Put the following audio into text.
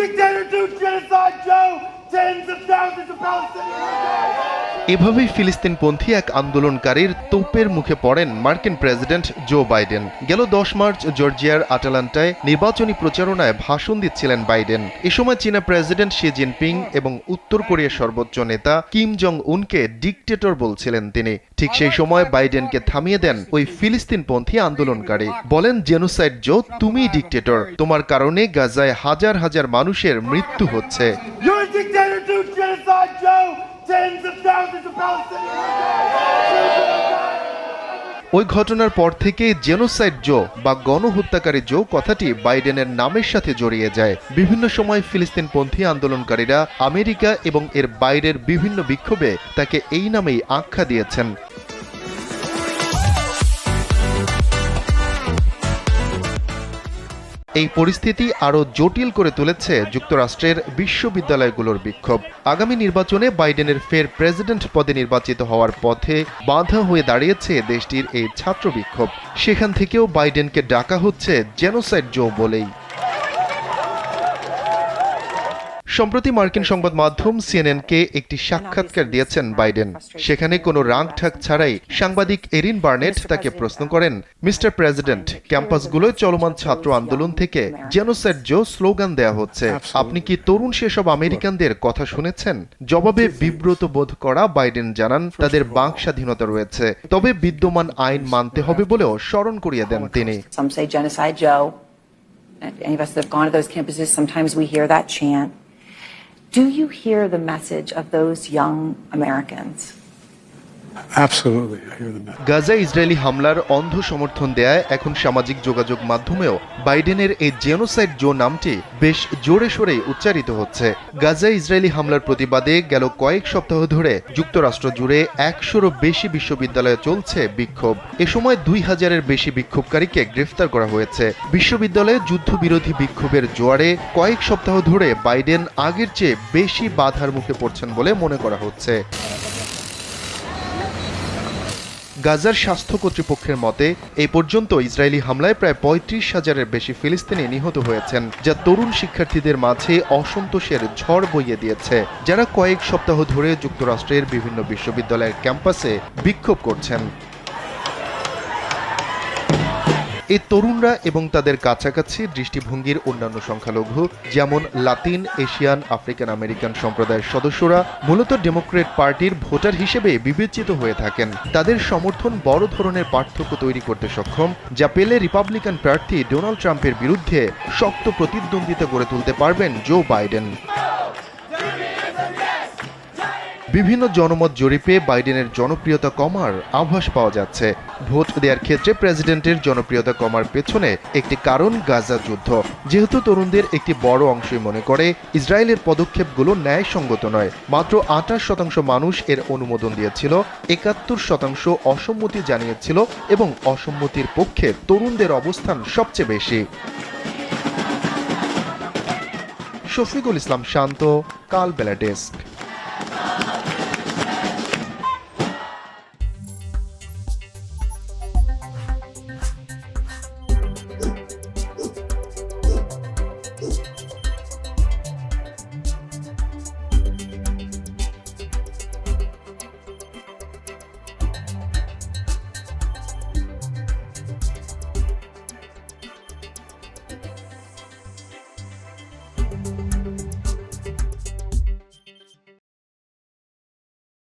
dictator do genocide, Joe! এভাবেই ফিলিস্তিনপন্থী এক আন্দোলনকারীর তোপের মুখে পড়েন মার্কিন প্রেসিডেন্ট জো বাইডেন। গেল দশ মার্চ জর্জিয়ার আটালান্টায় নির্বাচনী প্রচারণায় ভাষণ দিচ্ছিলেন বাইডেন। এ সময় চীনা প্রেসিডেন্ট শি জিনপিং এবং উত্তর কোরিয়ার সর্বোচ্চ নেতা কিম জং উনকে ডিকটেটর বলছিলেন তিনি। ঠিক সেই সময় বাইডেনকে থামিয়ে দেন ওই ফিলিস্তিনপন্থী আন্দোলনকারী। বলেন, জেনোসাইড জো তুমি ডিকটেটর। তোমার কারণে গাজায় হাজার হাজার মানুষের মৃত্যু হচ্ছে। A do genocide, Joe! Tens of thousands of Palestinians! ওই ঘটনার পর থেকে জেনোসাইড জো বা গণহত্যাকারী জো কথাটি বাইডেনের নামের সাথে জড়িয়ে যায় বিভিন্ন সময় ফিলিস্তিনপন্থী আন্দোলনকারীরা আমেরিকা এবং এর বাইরের বিভিন্ন বিক্ষোভে তাকে এই নামেই আখ্যা দিয়েছেন এই পরিস্থিতি আরও জটিল করে তুলেছে যুক্তরাষ্ট্রের বিশ্ববিদ্যালয়গুলোর বিক্ষোভ। আগামী নির্বাচনে বাইডেনের ফের প্রেসিডেন্ট পদে নির্বাচিত হওয়ার পথে বাধা হয়ে দাঁড়িয়েছে দেশটির এই ছাত্র বিক্ষোভ। সেখান থেকেও বাইডেনকে ডাকা হচ্ছে জেনোসাইড জো বলেই। সম্প্রতি মার্কিন সংবাদ মাধ্যম সিএনএনকে একটি সাক্ষাৎকার দিয়েছেন বাইডেন সেখানে কোনো রাগ ঠাক ছাড়াই সাংবাদিক এরিন বার্নেট তাকে প্রশ্ন করেন মিস্টার প্রেসিডেন্ট ক্যাম্পাসগুলোয় চলমান ছাত্র আন্দোলন থেকে জেনোসাইড জো স্লোগান দেয়া হচ্ছে আপনি কি তরুণ সেসব আমেরিকানদের কথা শুনেছেন জবাবে বিব্রত বোধ করা বাইডেন জানান তাদের বাক স্বাধীনতা রয়েছে তবে বিদ্যমান আইন মানতে হবে বলেও স্মরণ করিয়ে দেন তিনি. Any of us that have gone to those campuses, sometimes we hear that chant. Do you hear the message of those young Americans? Gaza Israeli হামলার অন্ধ সমর্থন দেয়ায় এখন সামাজিক যোগাযোগ মাধ্যমেও বাইডেনের এই জেনোসাইড জো নামটি বেশ জোরে সোরে উচ্চারিত হচ্ছে। গাজা ইসরায়েলি হামলার প্রতিবাদে গেল কয়েক সপ্তাহ ধরে যুক্তরাষ্ট্র জুড়ে একশোরও বেশি বিশ্ববিদ্যালয়ে চলছে বিক্ষোভ। এ সময় দুই হাজারের বেশি বিক্ষোভকারীকে গ্রেফতার করা হয়েছে। বিশ্ববিদ্যালয়ে যুদ্ধবিরোধী বিক্ষোভের জোয়ারে কয়েক সপ্তাহ ধরে বাইডেন আগের চেয়ে বেশি বাধার মুখে পড়ছেন বলে মনে করা হচ্ছে। গাজার স্বাস্থ্য কর্তৃপক্ষের মতে, এই পর্যন্ত ইসরায়েলি হামলায় প্রায় পঁয়ত্রিশ হাজারের বেশি ফিলিস্তিনি নিহত হয়েছেন, যা তরুণ শিক্ষার্থীদের মাঝে অসন্তোষের ঝড় বইয়ে দিয়েছে, যারা কয়েক সপ্তাহ ধরে যুক্তরাষ্ট্রের বিভিন্ন বিশ্ববিদ্যালয়ের ক্যাম্পাসে বিক্ষোভ করছেন। এই তরুণরা এবং তাদের কাছাকাছি দৃষ্টিভঙ্গির অন্যান্য সংখ্যালঘু, যেমন লাতিন, এশিয়ান, আফ্রিকান আমেরিকান সম্প্রদায়ের সদস্যরা মূলত ডেমোক্রেট পার্টির ভোটার হিসেবে বিবেচিত হয়ে থাকেন। তাদের সমর্থন বড় ধরনের পার্থক্য তৈরি করতে সক্ষম, যা পেলে রিপাবলিকান প্রার্থী ডোনাল্ড ট্রাম্পের বিরুদ্ধে শক্ত প্রতিদ্বন্দ্বিতা গড়ে তুলতে পারবেন জো বাইডেন। বিভিন্ন জনমত জরিপে বাইডেনের জনপ্রিয়তা কমার আভাস পাওয়া যাচ্ছে। ভোট দেওয়ার ক্ষেত্রে প্রেসিডেন্টের জনপ্রিয়তা কমার পেছনে একটি কারণ গাজা যুদ্ধ। যেহেতু তরুণদের একটি বড় অংশই মনে করে, ইসরায়েলের পদক্ষেপগুলো ন্যায়সঙ্গত নয়। মাত্র আঠাশ শতাংশ মানুষ এর অনুমোদন দিয়েছিল, একাত্তর শতাংশ অসম্মতি জানিয়েছিল এবং অসম্মতির পক্ষে তরুণদের অবস্থান সবচেয়ে বেশি। শফিকুল ইসলাম শান্ত কাল বেলা ডেস্ক।